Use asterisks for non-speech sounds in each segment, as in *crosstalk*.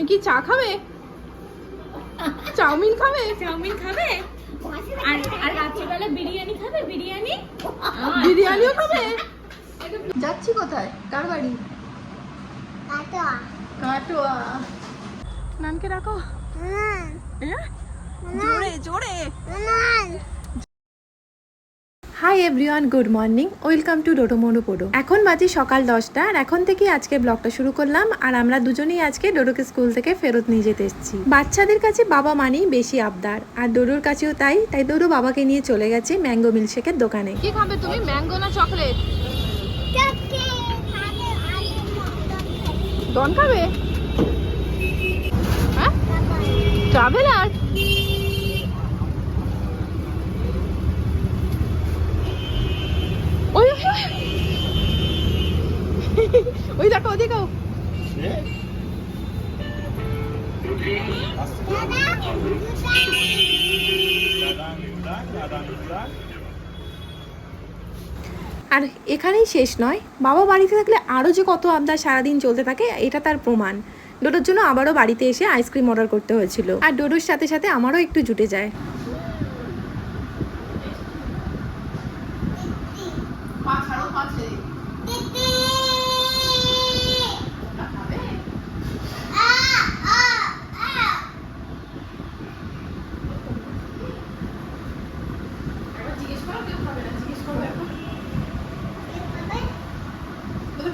তুমি কি চা খাবে? চাউমিন খাবে? চাউমিন খাবে? আর আর রাত্রিবেলা বিরিয়ানি খাবে? বিরিয়ানি? বিরিয়ানিও খাবে? যাচ্ছি কোথায়? কার বাড়ি? কাটোয়া। নানকে রাখো হ্যাঁ? জোরে জোরে। Hi everyone good morning welcome to ডোডোমোডো পোডো এখন বাজে সকাল দশটা আর এখন থেকে আজকে ব্লগটা শুরু করলাম আর আমরা দুজনেই আজকে ডোডোকে স্কুল থেকে ফেরত নিয়ে যেতে এসেছি। বাচ্চাদের কাছে বাবা মানেই বেশি আবদার আর ডোডোর কাছেও তাই তাই ডোডো বাবাকে নিয়ে চলে গেছে ম্যাঙ্গো মিল্কশেকের দোকানে। কি খাবে তুমি? ম্যাঙ্গো না চকলেট? ডন খাবে? হ্যাঁ? ট্রাভেলার আর এখানেই শেষ নয়। বাবা বাড়িতে থাকলে আরও যে কত আবদার সারাদিন চলতে থাকে, এটা তার প্রমাণ। ডোডোর জন্য আবারও বাড়িতে এসে আইসক্রিম অর্ডার করতে হয়েছিল। আর ডোডোর সাথে সাথে আমারও একটু জুটে যায়।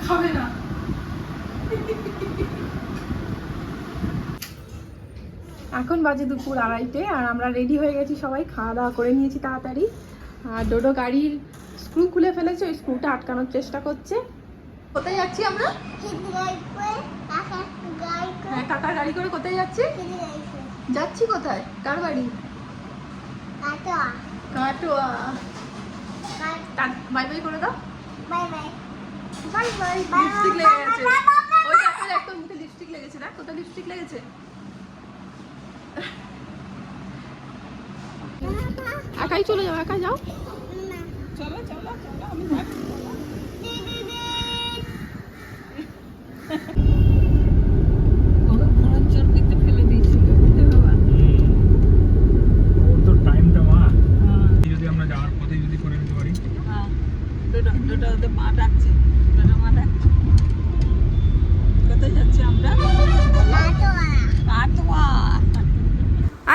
খাবে না। এখন বাজে দুপুর আড়াইটে আর আমরা রেডি হয়ে গেছি সবাই খাওয়া দাওয়া করে নিয়েছি তাড়াতাড়ি। আর ডোডো গাড়ির স্ক্রু খুলে ফেলেছে ওই স্ক্রুটা আটকানোর চেষ্টা করছে। কোথায় যাচ্ছি আমরা? হ্যাঁ কাকার গাড়ি করে কোথায় যাচ্ছি? যাচ্ছি কোথায়? কার বাড়ি? কাটোয়া। বাই বাই করে দাও। লিপস্টিক লেগে গেছে। ওই দেখা তোর মুখে লিপস্টিক লেগেছে না? কোথায় লিপস্টিক লেগেছে? *laughs* একাই চলে যাও একাই যাও। চলো চলো চলো আমি যাচ্ছি ওর তো টাইমটা মা যদি আমরা যাওয়ার পথে যদি করে নিতে পারি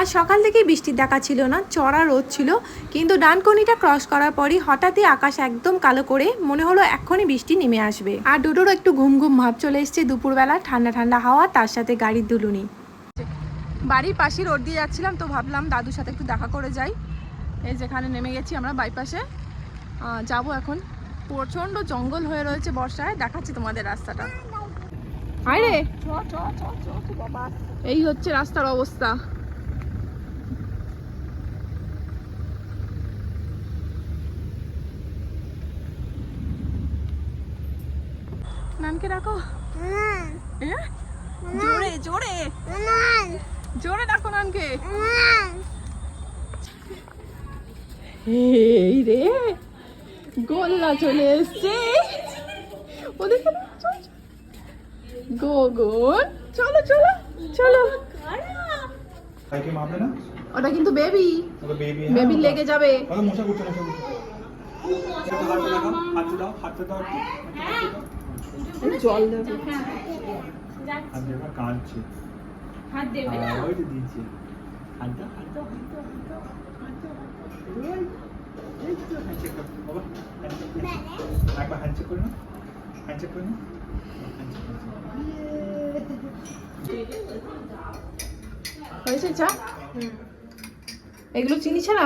আর সকাল থেকে বৃষ্টির দেখা ছিল না চড়া রোদ ছিল কিন্তু ডানকনিটা ক্রস করার পরই হঠাৎই আকাশ একদম কালো করে মনে হলো এক্ষুনি বৃষ্টি নেমে আসবে। আর ডোডোরও একটু ঘুম ঘুম ভাব চলে এসছে দুপুরবেলা ঠান্ডা ঠান্ডা হাওয়া তার সাথে গাড়ির দুলুনি। বাড়ির পাশে রোড দিয়ে যাচ্ছিলাম তো ভাবলাম দাদুর সাথে একটু দেখা করে যাই। এই যেখানে নেমে গেছি আমরা বাইপাসে। যাব এখন। প্রচণ্ড জঙ্গল হয়ে রয়েছে বর্ষায় দেখাচ্ছি তোমাদের রাস্তাটা। আরে এই হচ্ছে রাস্তার অবস্থা। নানকে রাখো হ্যাঁ? জোরে জোরে। জোরে ডাকো নানকে। এই রে গোল্লা চলে এসছে। ওদের গোগন চলো চলো। চলো ওটা কিন্তু বেবি। বেবি বেবি লেগে যাবে। মশা করছে মশা করছে। হাত দাও হাত দাও জল দেবে। হাত দেবা কাঁদছে। হাত দেবে না? ওই তো দিয়েছে। হাত দাও হাত দাও হাত দাও হাত দাও হাত দাও এই তো হ্যান্ডশেক করো। বাবা হ্যান্ডশেক করো। একবার হ্যান্ডশেক করো না হ্যান্ডশেক করো না হয়েছে চা? এগুলো চিনি ছাড়া?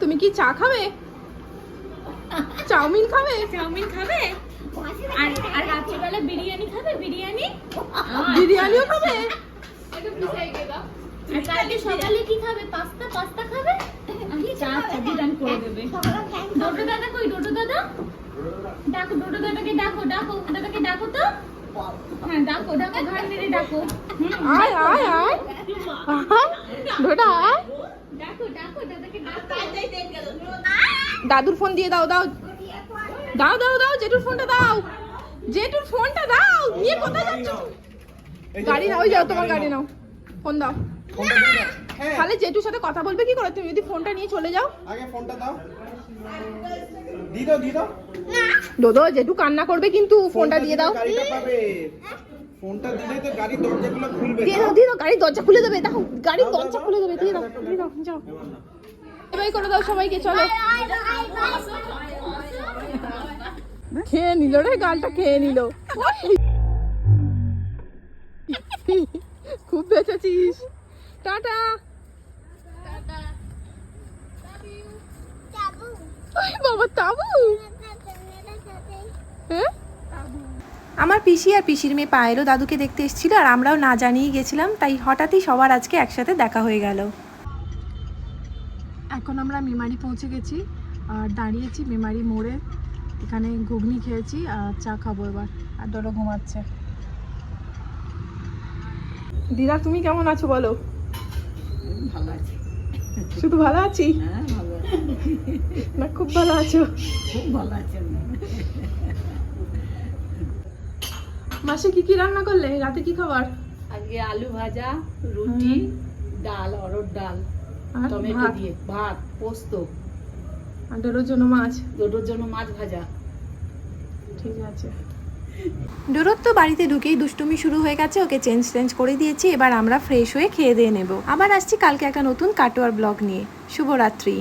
তুমি কি চা খাবে? চাউমিন খাবে? চাউমিন খাবে? আর আর রাত্রিবেলা বিরিয়ানি খাবে? বিরিয়ানি? বিরিয়ানিও খাবে? কালকে সকালে কি খাবে? পাস্তা? পাস্তা খাবে? চা চা বিরান করে দেবে। ডোডো দাদা কই? ডোডো দাদা। ডাকো ডোডো দাদাকে ডাকো ডাকো। দাদাকে ডাকো তো। হ্যাঁ ডাকো ডাকো ঘর নেড়ে ডাকো আয় আয় আয়। ডোডা আয়। ডাকো ডাকো দাদাকে ডাকো। দাদুর ফোন দিয়ে দাও দাও। দাও দাও দাও জেঠুর ফোনটা দাও। জেঠুর ফোনটা দাও। নিয়ে কোথায় যাচ্ছ? গাড়ি নাও ওই যাও তোমার গাড়ি নাও। ফোন দাও। তাহলে জেঠুর সাথে কথা বলবে কি করে? তুমি যদি ফোনটা নিয়ে চলে যাও। আগে ফোনটা দাও। দি দাও দি দাও। দোদো জেঠু কান্না করবে কিন্তু ফোনটা দিয়ে দাও। ফোনটা দিলেই তো গাড়ির দরজাগুলো খুলবে দিয়ে দাও দিয়ে দাও গাড়ির দরজা খুলে দেবে দাও। গাড়ির দরজা খুলে দেবে দিয়ে দাও দিয়ে দাও যাও। এবার করে দাও সবাইকে চলো। খেয়ে নিল রে গালটা খেয়ে নিল। *laughs* খুব বেঁচেছিস। টাটা। ওই বাবা তাবু। হ্যাঁ? আমার পিসি আর পিসির মেয়ে পায়েলও দাদুকে দেখতে এসেছিল আর আমরাও না জানিয়ে গেছিলাম তাই হঠাৎই সবার আজকে একসাথে দেখা হয়ে গেল। এখন আমরা মেমারি পৌঁছে গেছি আর দাঁড়িয়েছি মেমারি মোড়ে। এখানে ঘুগনি খেয়েছি আর চা খাব এবার আর ডোডো ঘুমাচ্ছে। দিদা তুমি কেমন আছো বলো? শুধু ভালো আছি? হ্যাঁ না খুব ভালো আছো? খুব ভালো মাসে কি কি রান্না করলে? রাতে কি খাবার? আজকে আলু ভাজা রুটি ডাল অরড় ডাল টমেটো দিয়ে ভাত পোস্ত। আর ডোডোর জন্য মাছ? দুটোর জন্য মাছ ভাজা। ঠিক আছে। তো বাড়িতে ঢুকেই দুষ্টুমি শুরু হয়ে গেছে, ওকে চেঞ্জ চেঞ্জ করে দিয়েছি, এবার আমরা ফ্রেশ হয়ে খেয়ে দিয়ে নেব। আবার আসছি কালকে একটা নতুন কাটোয়ার ব্লগ নিয়ে। শুভরাত্রি।